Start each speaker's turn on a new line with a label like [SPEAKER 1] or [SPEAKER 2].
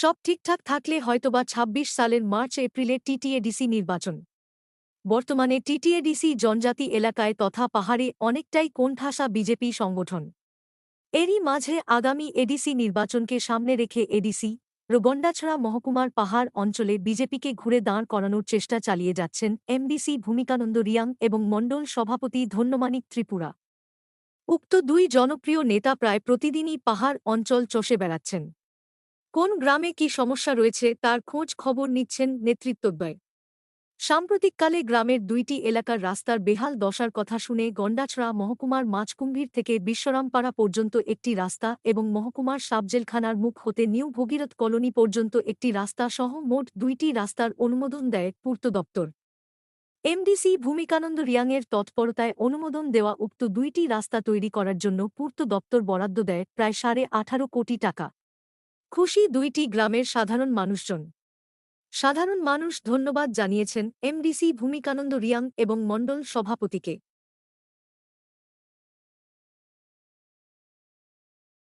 [SPEAKER 1] সব ঠিকঠাক থাকলে হয়তোবা ২৬ সালের মার্চ এপ্রিলে টিটিএডিসি নির্বাচন। বর্তমানে টিটিএডিসি জনজাতি এলাকায় তথা পাহাড়ে অনেকটাই কোণঠাসা বিজেপি সংগঠন। এরই মাঝে আগামী এডিসি নির্বাচনকে সামনে রেখে এডিসি রোগন্ডাছড়া মহকুমার পাহাড় অঞ্চলে বিজেপিকে ঘুরে দাঁড় করানোর চেষ্টা চালিয়ে যাচ্ছেন এমডিসি ভূমিকানন্দ রিয়াং এবং মণ্ডল সভাপতি ধন্যমানিক ত্রিপুরা। উক্ত দুই জনপ্রিয় নেতা প্রায় প্রতিদিনই পাহাড় অঞ্চল চষে বেড়াচ্ছেন। কোন গ্রামে কি সমস্যা রয়েছে তার খোঁজ খবর নিচ্ছেন নেতৃত্বদ্বয়। সাম্প্রতিককালে গ্রামের দুইটি এলাকার রাস্তার বেহাল দশার কথা শুনে গন্ডাছড়া মহকুমার মাছকুম্ভীর থেকে বিশ্বরামপাড়া পর্যন্ত একটি রাস্তা এবং মহকুমার সাবজেলখানার মুখ হতে নিউ ভগীরথ কলোনি পর্যন্ত একটি রাস্তা সহ মোট দুইটি রাস্তার অনুমোদন দেয় পূর্ত দপ্তর। এমডিসি ভূমিকানন্দ রিয়াংয়ের তৎপরতায় অনুমোদন দেওয়া উক্ত দুইটি রাস্তা তৈরি করার জন্য পূর্ত দপ্তর বরাদ্দ দেয় প্রায় সাড়ে আঠারো কোটি টাকা। খুশি দুইটি গ্রামের সাধারণ মানুষজন। সাধারণ মানুষ ধন্যবাদ জানিয়েছেন এমডিসি ভূমিকানন্দ রিয়াং এবং মণ্ডল সভাপতিকে।